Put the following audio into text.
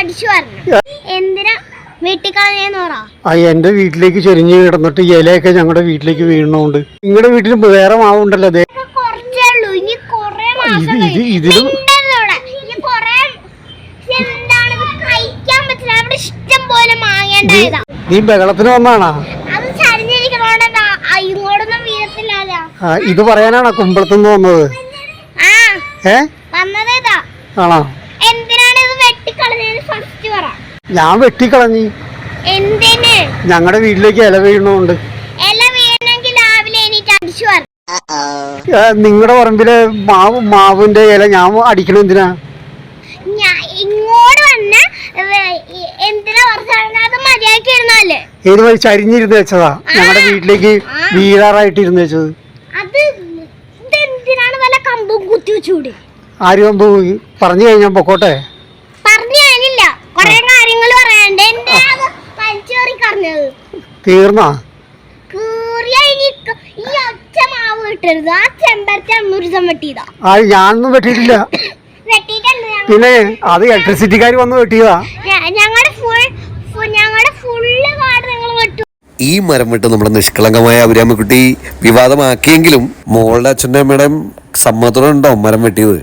അടിച്ചു പറഞ്ഞു എന്തിനാ? എന്റെ വീട്ടിലേക്ക് ചെരിഞ്ഞ് കിടന്നിട്ട് ഇലയൊക്കെ ഞങ്ങളുടെ വീട്ടിലേക്ക് വീണോണ്ട് നിങ്ങളുടെ വീട്ടിൽ വേറെ മാവുണ്ടല്ലോ അതെ ഇത്. ഇതിലും നീ ബഹളത്തിന് വന്നാണാ? ഇത് പറയാനാണോ കുമ്പളത്തുനിന്ന് വന്നത്? ഏ? ആണോ? ഞാൻ വെട്ടിക്കളഞ്ഞി. എന്തിന്? ഞങ്ങളുടെ വീട്ടിലേക്ക് ഇല വീണോണ്ട് ഇല വീണെങ്കിൽ രാവിലെ അടിച്ചു നിങ്ങളുടെ പറമ്പിലെ മാവ് മാവിന്റെ ഇല ഞാൻ അടിക്കണം എന്തിനാ? ഇങ്ങോട്ട് വന്ന എന്തിനാ അത് മര്യാദയ്ക്ക് ഇരുന്നാൽ ഏത് വഴി? ചരിഞ്ഞിരുന്ന് വെച്ചതാ. ഞങ്ങളുടെ വീട്ടിലേക്ക് വീഴാറായിട്ട് ഇരുന്ന് വെച്ചത്. അത് ഇതെന്തിനാണ് വല്ല കമ്പും കുത്തി ആരും മുമ്പ് പറഞ്ഞു കഴിഞ്ഞാൽ പൊക്കോട്ടെ. കറഞ്ഞത് തീർന്നാ? ഈ ഒറ്റ മാവ് ആ ചെമ്പരത്തി അന്നൂരിസം വെട്ടിയതാ. ആ ഞാനൊന്നും വെട്ടിയിട്ടില്ല. പിന്നെ അത് ഇലക്ട്രിസിറ്റിക്കാർ വന്ന് വെട്ടിയതാ. ഞങ്ങളുടെ ഫുൾ ഞങ്ങളുടെ ഫുള്ള് കാട് നിങ്ങൾ വെട്ടു. ഈ മരം വിട്ട് നമ്മുടെ നിഷ്കളങ്കമായ അഭിരാമിക്കുട്ടി വിവാദമാക്കിയെങ്കിലും മോളുടെ അച്ഛന്റെ അമ്മയുടെയും സമ്മതം ഉണ്ടോ മരം വെട്ടിയത്?